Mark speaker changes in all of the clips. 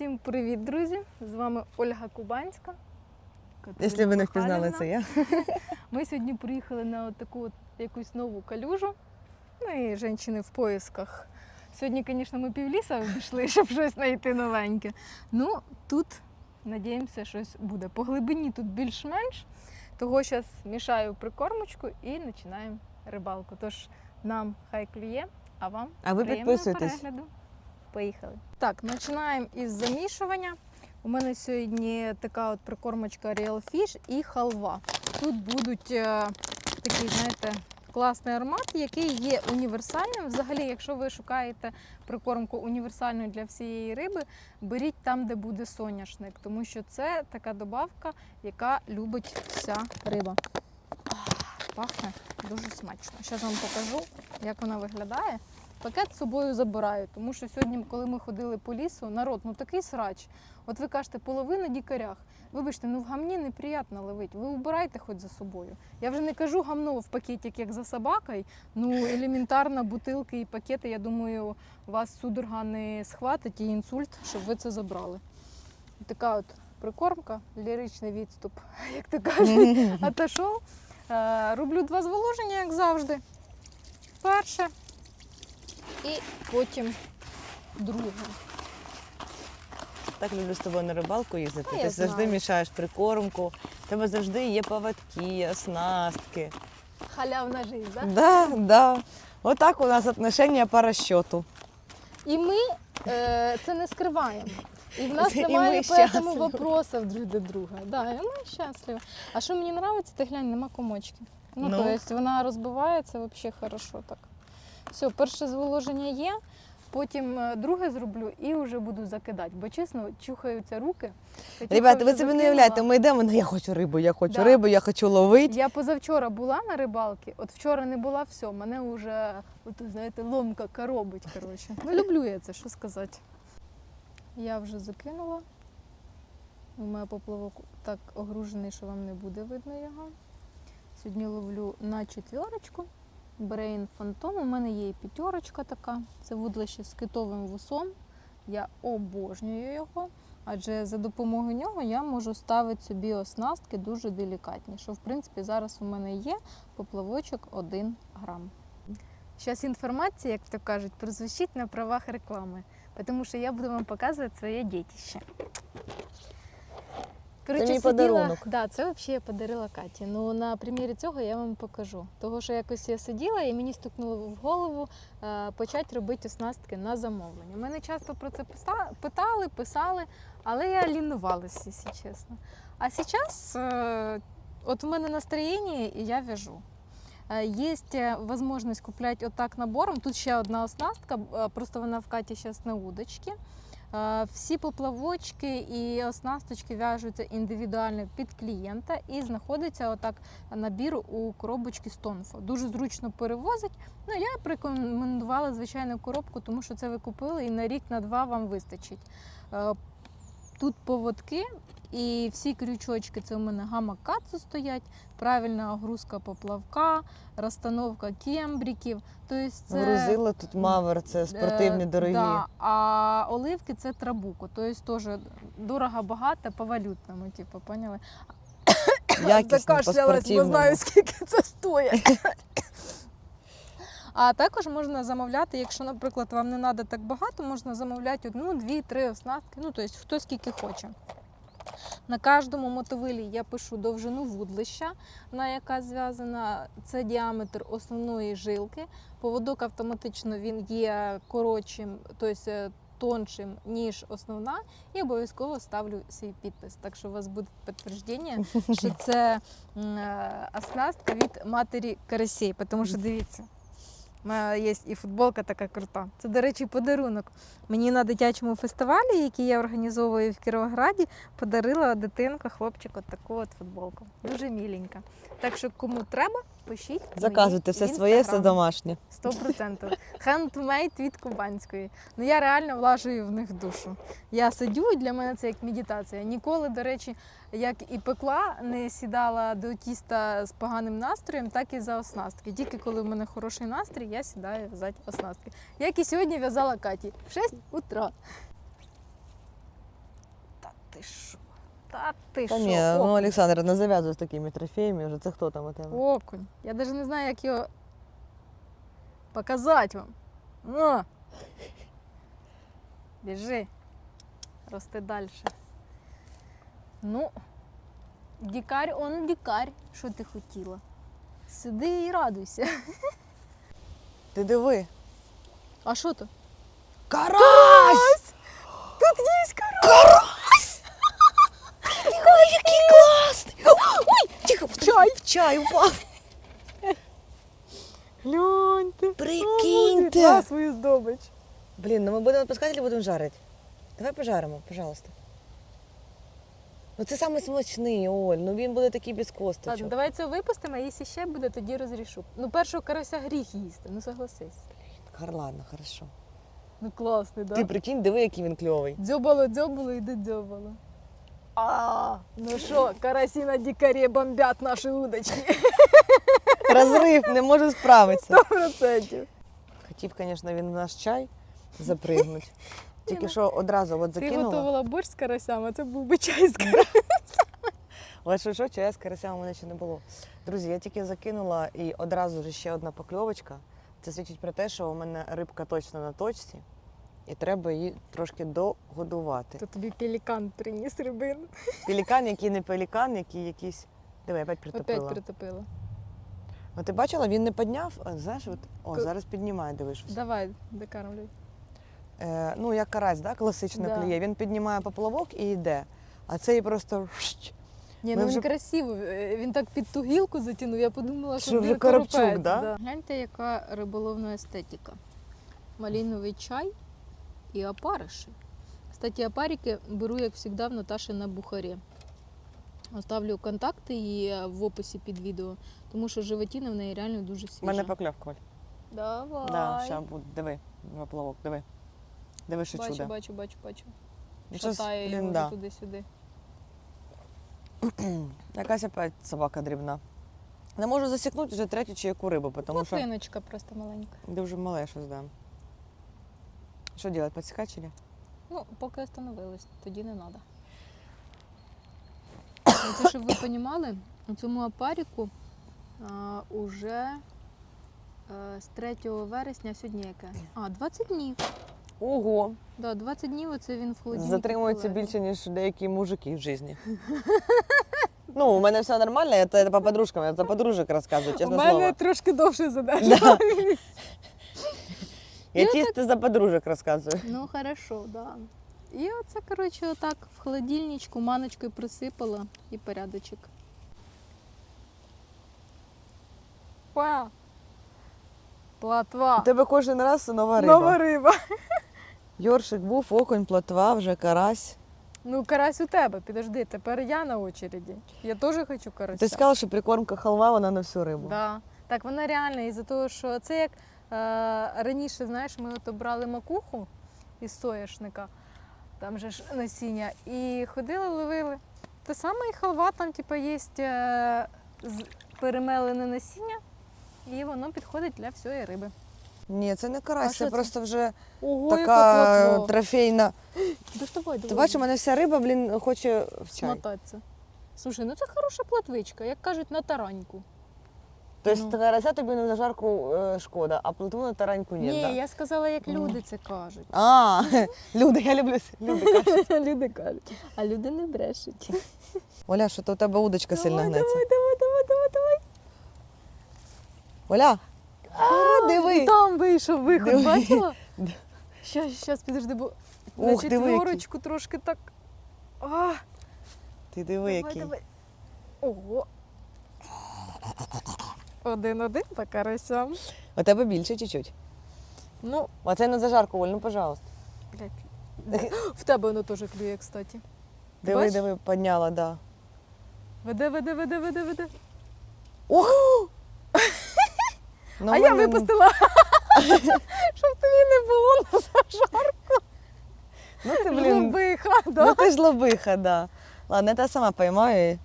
Speaker 1: Всім привіт, друзі! З вами Ольга Кубанська. Катерина
Speaker 2: Якщо ви не впізнали, це я.
Speaker 1: Ми сьогодні приїхали на таку от якусь нову калюжу. Ну і жінки в поїсках. Сьогодні, звісно, ми півліса обійшли, щоб щось знайти новеньке. Ну, тут, надіємося, щось буде. По глибині тут більш-менш. Того зараз мішаю прикормочку і починаємо рибалку. Тож нам хай клює, а вам
Speaker 2: А ви
Speaker 1: Приємного
Speaker 2: підписуйтесь.
Speaker 1: перегляду. Поїхали. Так, починаємо із замішування. У мене сьогодні така от прикормочка Real Fish і халва. Тут будуть е, такий, знаєте, класний аромат, який є універсальним. Взагалі, якщо ви шукаєте прикормку універсальну для всієї риби, беріть там, де буде соняшник, тому що це така добавка, яка любить вся риба. Пахне дуже смачно. Зараз вам покажу, як вона виглядає. Пакет з собою забираю, тому що сьогодні, коли ми ходили по лісу, народ, ну такий срач. От ви кажете, половина дікарях. Вибачте, ну в гамні неприємно ловити. Ви убирайте хоч за собою. Я вже не кажу гамно в пакетик, як за собакою. Ну, елементарно бутилки і пакети, я думаю, вас судорога не схватить і інсульт, щоб ви це забрали. Така от прикормка, ліричний відступ, як то кажуть. Отошов. Е, Роблю два зволоження, як завжди. Перше і потім друге.
Speaker 2: Так люблю з тобою на рибалку їздити. Ти завжди мішаєш прикормку. У тебе завжди є поводки, оснастки.
Speaker 1: Халявна життя, да?
Speaker 2: Да, да. Отак у нас отношення по розчету.
Speaker 1: І ми е, це не скриваємо. І в нас немає поэтому вопросів друг до друга. Да, і ми щасливі. А що мені подобається, ти глянь, нема комочки. Ну,
Speaker 2: Ну.
Speaker 1: то есть вона розбивається взагалі хорошо так. Все, перше зволоження є, потім е, друге зроблю і вже буду закидати. Бо чесно, чухаються руки.
Speaker 2: Ребята, ви собі не уявляєте, ми йдемо, ну я хочу рибу, я хочу
Speaker 1: Да.
Speaker 2: рибу, я хочу ловити.
Speaker 1: Я позавчора була на рибалці, от вчора не була, все, мене вже, от, знаєте, ломка коробить. Коротше. Ну, люблю я це, що сказати. Я вже закинула. У мене поплавок так огружений, що вам не буде видно його. Сьогодні ловлю на четверочку. Brain Phantom. У мене є і п'ятерочка така. Це вудлище з китовим вусом. Я обожнюю його. Адже за допомогою нього я можу ставити собі оснастки дуже делікатні, що в принципі зараз у мене є поплавочок 1 грам. Зараз інформація, як то кажуть, прозвучить на правах реклами, тому що я буду вам показувати своє дітище. Коротше,
Speaker 2: мій
Speaker 1: сиділа-
Speaker 2: подарунок.
Speaker 1: Да, це взагалі я подарила Каті. Ну на примірі цього я вам покажу. Того, що якось я сиділа і мені стукнуло в голову е, почати робити оснастки на замовлення. Мене часто про це питали, писали, але я лінувалася, якщо чесно. А зараз е, от у мене настроєння і я вяжу. Є можливість купляти отак набором. Тут ще одна оснастка, е, просто вона в Каті зараз на удочці. Е, Всі поплавочки і оснасточки в'яжуться індивідуально під клієнта і знаходиться отак набір у коробочці з. Дуже зручно перевозить. Ну я рекомендувала звичайну коробку, тому що це ви купили і на рік на два вам вистачить. Е, Тут поводки і всі крючочки це у мене гама кацу стоять, правильна огрузка поплавка, розстановка кембриків. Тобто це...
Speaker 2: Грузила тут мавер, це спортивні
Speaker 1: Е,
Speaker 2: дорогі.
Speaker 1: Да. А оливки це трабуко, тобто теж дорого багато по валютному, типу, поняли?
Speaker 2: Якісно,
Speaker 1: Закашлялась, бо знаю, скільки це стоїть. А також можна замовляти, якщо, наприклад, вам не треба так багато, можна замовляти одну, дві, три оснастки, ну тобто хто скільки хоче. На кожному мотовилі я пишу довжину вудлища, на яка зв'язана це діаметр основної жилки. Поводок автоматично він є коротшим, тобто тоншим, ніж основна, і обов'язково ставлю свій підпис. Так що у вас буде підтвердження, що це е, оснастка від матері карасей. Тому що дивіться. У мене є і футболка така крута. Це, до речі, подарунок. Мені на дитячому фестивалі, який я організовую в Кіровограді, подарила дитинка, хлопчик, от таку от футболку. Дуже міленька. Так що кому треба, пишіть.
Speaker 2: Заказуйте все своє, все домашнє.
Speaker 1: Сто процентів. Хендмейд від Кубанської. Ну я реально влажую в них душу. Я сидю, і для мене це як медитація. Ніколи, до речі, як і пекла, не сідала до тіста з поганим настроєм, так і за оснастки. Тільки коли в мене хороший настрій, я сідаю в'язати оснастки. Як і сьогодні в'язала Каті в 6 утра. Та ти що? Та ти
Speaker 2: Та
Speaker 1: що?
Speaker 2: ні, ну. Олександр, не зав'язуй з такими трофеями вже. Це хто там у тебе?
Speaker 1: Окунь. Я навіть не знаю, як його показати вам. На. Біжи. Рости далі. Ну, дікар, он дікар. Що ти хотіла? Сиди і радуйся.
Speaker 2: Ти диви.
Speaker 1: А що то?
Speaker 2: Карась!
Speaker 1: Тут є карась!
Speaker 2: Ой, який класний! Ой, тихо, в
Speaker 1: чай.
Speaker 2: В упав.
Speaker 1: Гляньте.
Speaker 2: Прикиньте.
Speaker 1: На свою здобич.
Speaker 2: Блін, ну ми будемо відпускати чи будемо жарити? Давай пожаримо, пожалуйста. Ну це самий смачний, Оль. Ну він буде такий без
Speaker 1: Ладно, давай це випустимо, а якщо ще буде, тоді розрішу. Ну, першого карася гріх їсти, ну согласись.
Speaker 2: Хар, ладно, хорошо.
Speaker 1: Ну класний, да?
Speaker 2: Ти прикинь, диви, який він кльовий.
Speaker 1: Дзьобало, дзьобало, іде дзьобало. А, ну що, карасі на дікарі бомбять наші удочки.
Speaker 2: Розрив, не можу справитися.
Speaker 1: Сто процентів.
Speaker 2: Хотів, звісно, він в наш чай запригнуть. Тільки що одразу от
Speaker 1: Ти
Speaker 2: закинула.
Speaker 1: готувала борщ з карасями, а це був би чай з карасями.
Speaker 2: Але що, що, чая з карасями у мене ще не було. Друзі, я тільки закинула і одразу ж ще одна покльовочка. Це свідчить про те, що у мене рибка точно на точці, і треба її трошки догодувати.
Speaker 1: То тобі пелікан приніс рибину.
Speaker 2: Пелікан, який не пелікан, який якийсь. Диви, я опять
Speaker 1: Опять
Speaker 2: притопила.
Speaker 1: притопила.
Speaker 2: От ти бачила, він не підняв, а, знаєш, от, о,
Speaker 1: К-
Speaker 2: зараз піднімає, дивиш. щось.
Speaker 1: Давай, докармлюй.
Speaker 2: Е, ну, як карась, да, класично
Speaker 1: Да.
Speaker 2: клює. Він піднімає поплавок і йде. А цей просто
Speaker 1: Ні,
Speaker 2: Ми
Speaker 1: ну
Speaker 2: вже-
Speaker 1: він красиво. е, Він так під ту гілку затягнув, я подумала, що,
Speaker 2: Що вже коробчук, да?
Speaker 1: Гляньте, яка риболовна естетика. Маліновий чай і опариші. Кстати, опарики беру, як завжди, в Наташі на бухарі. Оставлю контакти її в описі під відео, тому що животіна в неї реально дуже
Speaker 2: У мене покльовка, Оль.
Speaker 1: Давай.
Speaker 2: Да, ща буде. Диви, поплавок, диви. Диви, що
Speaker 1: бачу,
Speaker 2: чудо.
Speaker 1: бачу, бачу, бачу.
Speaker 2: Ну,
Speaker 1: Шатає його
Speaker 2: да.
Speaker 1: туди-сюди.
Speaker 2: Якась опять собака дрібна. Не можу засікнути вже третю чи яку рибу, тому що
Speaker 1: Плотвиночка просто маленька.
Speaker 2: дуже мале щось да. Що чи ні?
Speaker 1: Ну, поки остановились, тоді не треба. Це, щоб ви розуміли, у цьому апаріку а, уже е, з 3 вересня сьогодні яке? А, 20 днів.
Speaker 2: Ого,
Speaker 1: Да, 20 днів оце він в холодильнику.
Speaker 2: затримується більше, ніж деякі мужики в житті. Ну, у мене все нормально, я це по подружкам, я за подружок розказую,
Speaker 1: У
Speaker 2: чесне
Speaker 1: мене
Speaker 2: слово.
Speaker 1: трошки довше задача.
Speaker 2: Да. Я
Speaker 1: Я
Speaker 2: чисто за подружок розказую.
Speaker 1: Ну, хорошо, да. І оце, коротше, отак в холодильничку маночкою присипала і порядочок. Па! Платва.
Speaker 2: У тебе кожен раз нова риба.
Speaker 1: Нова риба.
Speaker 2: Йоршик був, окунь, плотва, вже карась.
Speaker 1: Ну, карась у тебе, підожди, тепер я на очереді. Я теж хочу карася.
Speaker 2: Ти сказала, що прикормка халва, вона на всю рибу.
Speaker 1: Да. Так, вона реальна, із-за того, що це як раніше, знаєш, ми от брали макуху із соняшника, там же ж насіння, і ходили, ловили. Те саме і халва, там типу, є е, перемелене насіння, і воно підходить для всієї риби.
Speaker 2: Ні, це не карась, це
Speaker 1: це?
Speaker 2: просто вже
Speaker 1: Ого,
Speaker 2: така трофейна.
Speaker 1: Доставай.
Speaker 2: Ти бачиш, у мене вся риба, блін, хоче в чай.
Speaker 1: смотатися. Слушай, ну це хороша платвичка, як кажуть, на тараньку.
Speaker 2: Тобто
Speaker 1: Ну.
Speaker 2: карася тобі на жарку е, шкода, а плотву на тараньку ні,
Speaker 1: Ні,
Speaker 2: да?
Speaker 1: я сказала, як люди це кажуть.
Speaker 2: А, люди, я люблю люди кажуть.
Speaker 1: люди кажуть. А люди не брешуть.
Speaker 2: Оля, що то у тебе удочка сильно
Speaker 1: давай,
Speaker 2: гнеться.
Speaker 1: давай, давай, давай, давай, давай.
Speaker 2: Оля, а, диви.
Speaker 1: Там вийшов виход,
Speaker 2: Диви.
Speaker 1: бачила? Щас, щас, підожди, бо
Speaker 2: Ух,
Speaker 1: на
Speaker 2: диви, який.
Speaker 1: четверочку трошки так. А,
Speaker 2: Ти диви,
Speaker 1: давай,
Speaker 2: який.
Speaker 1: давай. Ого. Один-один по карасям.
Speaker 2: У тебе більше чуть-чуть.
Speaker 1: Ну,
Speaker 2: Оце на зажарку, Оль, ну пожалуйста.
Speaker 1: блядь. В тебе воно теж клює, кстати.
Speaker 2: Диви,
Speaker 1: Бачиш?
Speaker 2: диви, підняла, да.
Speaker 1: Веде, веде, веде, веде, веде.
Speaker 2: Ох!
Speaker 1: А я
Speaker 2: мене-
Speaker 1: випустила. Щоб тобі не було на зажар.
Speaker 2: Ну ти, блін,
Speaker 1: Лобиха,
Speaker 2: ну ти ж лобиха, да. Ладно, я тебе сама поймаю. і-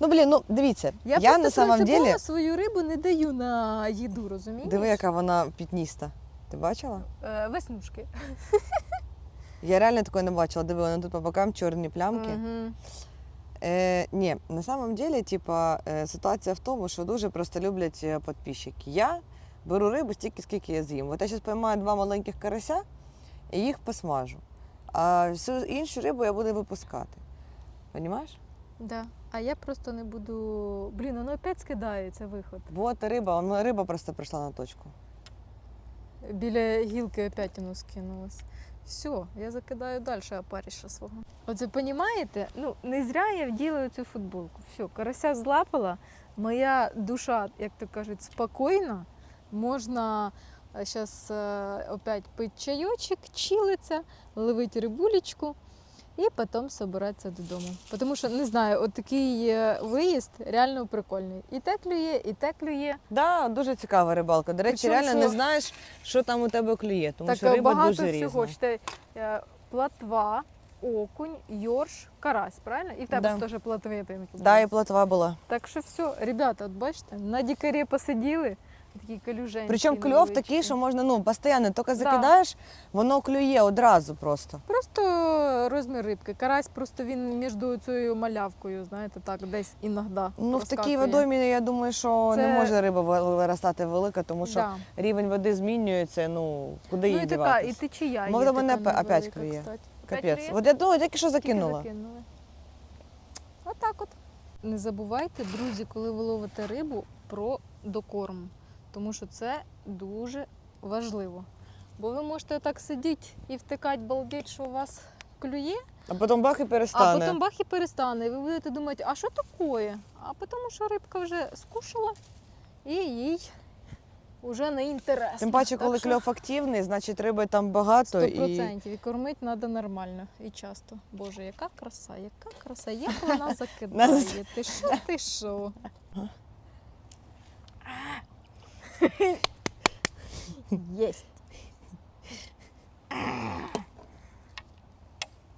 Speaker 2: Ну, блін, ну дивіться, я,
Speaker 1: Я,
Speaker 2: на самом деле...
Speaker 1: свою рибу не даю на їду, розумієш?
Speaker 2: Диви, яка вона пітніста. Ти бачила?
Speaker 1: Е, веснушки.
Speaker 2: Я реально такої не бачила. Диви, воно тут по бокам чорні плямки.
Speaker 1: Мгм.
Speaker 2: Е, ні, на самом деле, типа, е, ситуація в тому, що дуже просто люблять е, підписчики. Я беру рибу стільки, скільки я з'їм. От я зараз поймаю два маленьких карася і їх посмажу. А всю іншу рибу я буду випускати. Понімаєш?
Speaker 1: Да. А я просто не буду. Блін, воно опять скидається виход.
Speaker 2: Вот риба, ну, риба просто прийшла на точку.
Speaker 1: Біля гілки опять воно скинулось. Все, я закидаю далі опаріша свого. Оце понімаєте? Ну, не зря я вділа цю футболку. Все, карася злапала, моя душа, як то кажуть, спокійна. Можна зараз опять пити чайочок, чилиться, ловити рибулечку і потім збиратися додому. Тому що не знаю, от такий виїзд реально прикольний. І те клює, і те клює.
Speaker 2: Да, дуже цікава рибалка. До речі,
Speaker 1: Причому,
Speaker 2: реально не знаєш, що там у тебе клює, тому
Speaker 1: так
Speaker 2: що риба
Speaker 1: багато
Speaker 2: дуже
Speaker 1: всього.
Speaker 2: різна.
Speaker 1: Чте, е, платва, окунь, йорш, карась, правильно? І в тебе
Speaker 2: Да.
Speaker 1: ж теж платвитинки.
Speaker 2: Да,
Speaker 1: були.
Speaker 2: і плотва була.
Speaker 1: Так що все, ребята, от бачите, на дікарі посиділи, такі калюженці.
Speaker 2: Причому кльов такий, що можна ну, постійно тільки закидаєш, воно клює одразу просто.
Speaker 1: Просто розмір рибки. Карась просто він між цією малявкою, знаєте, так, десь іноді.
Speaker 2: Ну, в такій водоймі, я думаю, що не може риба виростати велика, тому що
Speaker 1: Да.
Speaker 2: рівень води змінюється, ну, куди
Speaker 1: Ну і така, і течія є
Speaker 2: Може, мене опять клює. Капець. От я думаю, тільки що закинула.
Speaker 1: Отак от. Не забувайте, друзі, коли ви ловите рибу, про докорм. Тому що це дуже важливо. Бо ви можете так сидіти і втикати, балдеть, що у вас клює,
Speaker 2: А потім бах і перестане.
Speaker 1: а потім бах і перестане. І ви будете думати, а що таке? А тому що рибка вже скушала і їй вже не інтересно.
Speaker 2: Тим паче, коли
Speaker 1: що-
Speaker 2: кльов активний, значить риби там багато.
Speaker 1: Сто
Speaker 2: І...
Speaker 1: процентів. І кормити треба нормально і часто. Боже, яка краса, яка краса, як вона закидає. Ти що, ти що? Єсть.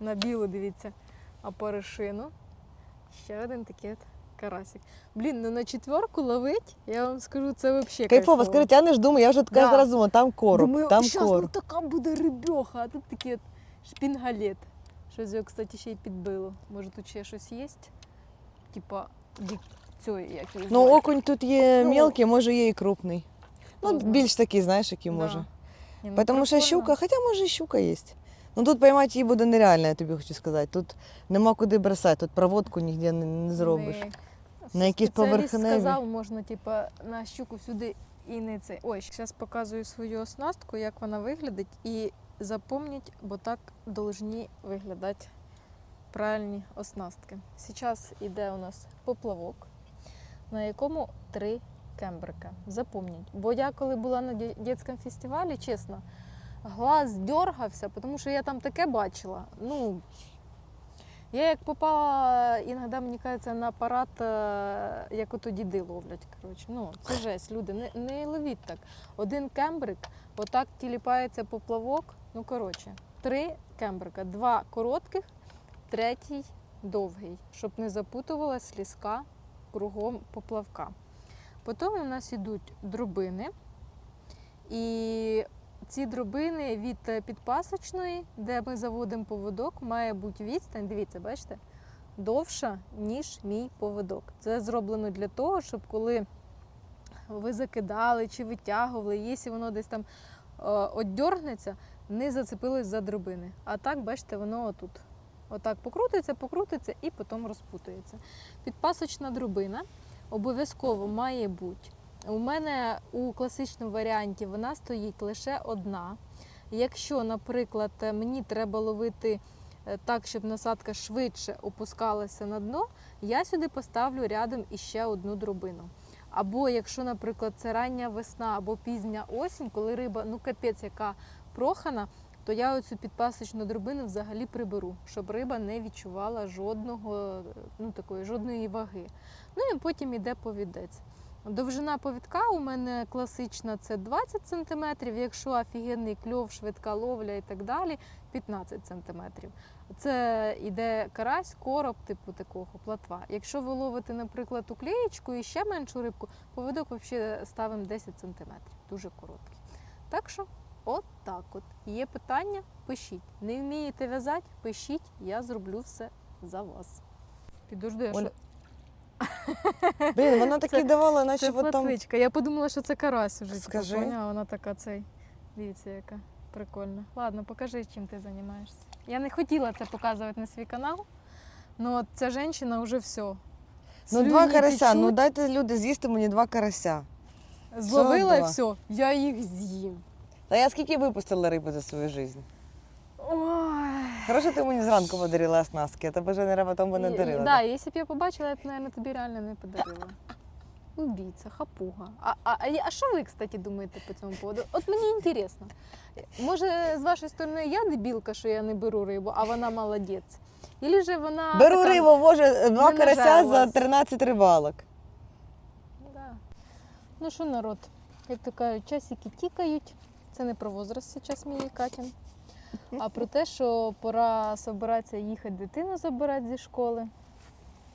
Speaker 1: На білу, дивіться, а паришину. Ще один такий от карасик. Блін, ну на четверку ловить, я вам скажу, це взагалі
Speaker 2: Кайфово, скажи, тянеш, думаю, я вже така
Speaker 1: Да.
Speaker 2: зразу думаю, там короб,
Speaker 1: Думаю,
Speaker 2: там
Speaker 1: щас,
Speaker 2: короб.
Speaker 1: ну така буде рибьоха, а тут такий от шпінгалет. Щось його, кстати, ще й підбило. Може тут ще щось є? Типа дік... цієї, як його
Speaker 2: Ну, окунь тут є
Speaker 1: Ну,
Speaker 2: мелкий, може є і крупний. Ну,
Speaker 1: знає.
Speaker 2: більш такий, знаєш, який
Speaker 1: Да.
Speaker 2: може.
Speaker 1: Ні, ну,
Speaker 2: Тому що
Speaker 1: прикольно.
Speaker 2: щука, хоча може і щука є. Ну тут поймати її буде нереально, я тобі хочу сказати. Тут нема куди бросати, тут проводку ніде не, не зробиш.
Speaker 1: Не-
Speaker 2: На якісь
Speaker 1: Спеціаліст
Speaker 2: поверхневі.
Speaker 1: сказав, можна типа на щуку сюди і не це. Ой, зараз показую свою оснастку, як вона виглядить, і запомніть, бо так должні виглядати правильні оснастки. Зараз іде у нас поплавок, на якому три кембрика. Запомніть. Бо я коли була на дитячому фестивалі, чесно, глаз дергався, тому що я там таке бачила. Ну, я як попала, іноді мені кажеться, на апарат, е, як ото діди ловлять. Коротше. Ну, це жесть, люди, не, не ловіть так. Один кембрик, отак тіліпається поплавок. Ну, коротше, три кембрика, два коротких, третій довгий, щоб не запутувалась ліска кругом поплавка. Потім у нас йдуть дробини. І ці дробини від підпасочної, де ми заводимо поводок, має бути відстань, дивіться, бачите, довша, ніж мій поводок. Це зроблено для того, щоб коли ви закидали чи витягували, якщо воно десь там е, не зацепилось за дробини. А так, бачите, воно отут. Отак покрутиться, покрутиться і потім розпутується. Підпасочна дробина обов'язково має бути. У мене у класичному варіанті вона стоїть лише одна. Якщо, наприклад, мені треба ловити е, так, щоб насадка швидше опускалася на дно, я сюди поставлю рядом іще одну дробину. Або якщо, наприклад, це рання весна або пізня осінь, коли риба, ну капець, яка прохана, то я оцю підпасочну дробину взагалі приберу, щоб риба не відчувала жодного, ну такої жодної ваги. Ну і потім іде повідець. Довжина повідка у мене класична це 20 см, якщо офігенний кльов, швидка ловля і так далі, 15 см. Це йде карась, короб, типу такого платва. Якщо ви ловите, наприклад, уклеєчку і ще меншу рибку, повідок взагалі ставимо 10 см, дуже короткий. Так що От так от. Є питання? Пишіть. Не вмієте в'язати? Пишіть, я зроблю все за вас. Підожди,
Speaker 2: Оля,
Speaker 1: що
Speaker 2: Блін, вона такі
Speaker 1: Це-
Speaker 2: давала, наче
Speaker 1: це
Speaker 2: от там.
Speaker 1: Я подумала, що це карась уже. типу,
Speaker 2: Скажи.
Speaker 1: поняла? Вона така цей. Дивіться, яка прикольна. Ладно, покажи, чим ти займаєшся. Я не хотіла це показувати на свій канал, але ця жінка вже все.
Speaker 2: Ну, два карася, ну дайте люди з'їсти мені два карася.
Speaker 1: Зловила і все, я їх з'їв.
Speaker 2: Та я скільки випустила риби за свою життя? Хорошо, ти мені зранку подарила оснастки, а тебе вже не потім би не дарила.
Speaker 1: Да, якщо б я побачила, я б, мабуть, тобі реально не подарила. Убійця, хапуга. А, а, а, а що ви, кстати, думаєте по цьому поводу? От мені цікаво. Може, з вашої сторони я дебілка, що я не беру рибу, а вона молодець. Ілі же вона.
Speaker 2: Беру
Speaker 1: така-
Speaker 2: рибу, може, два карася за 13 рибалок.
Speaker 1: Да. Ну що, народ, як то кажуть, часики тікають. Це не про возраст зараз мій Катін, а про те, що пора збиратися їхати дитину забирати зі школи.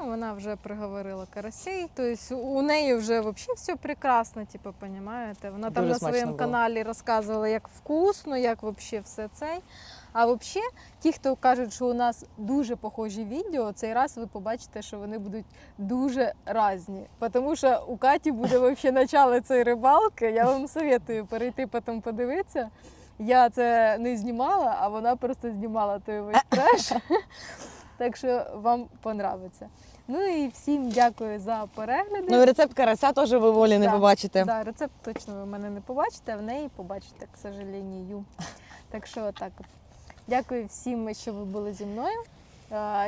Speaker 1: Ну, вона вже приговорила карасей. Тобто у неї вже взагалі все прекрасно, типу, понімаєте? Вона там
Speaker 2: Дуже
Speaker 1: на своєму
Speaker 2: було.
Speaker 1: каналі розказувала, як вкусно, як взагалі все це. А взагалі, ті, хто кажуть, що у нас дуже похожі відео, цей раз ви побачите, що вони будуть дуже різні. Тому що у Каті буде взагалі начало цієї рибалки. Я вам советую перейти потім подивитися. Я це не знімала, а вона просто знімала той весь треш. Так що вам понравиться. Ну і всім дякую за перегляди.
Speaker 2: Ну і рецепт карася теж ви волі не
Speaker 1: Да.
Speaker 2: побачите.
Speaker 1: Да, рецепт точно ви в мене не побачите, а в неї побачите, к сожалению. Так що отак от. Дякую всім, що ви були зі мною.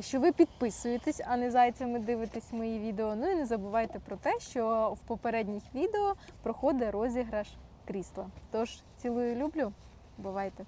Speaker 1: Що ви підписуєтесь, а не зайцями дивитесь мої відео. Ну і не забувайте про те, що в попередніх відео проходить розіграш крісла. Тож цілую люблю. Бувайте!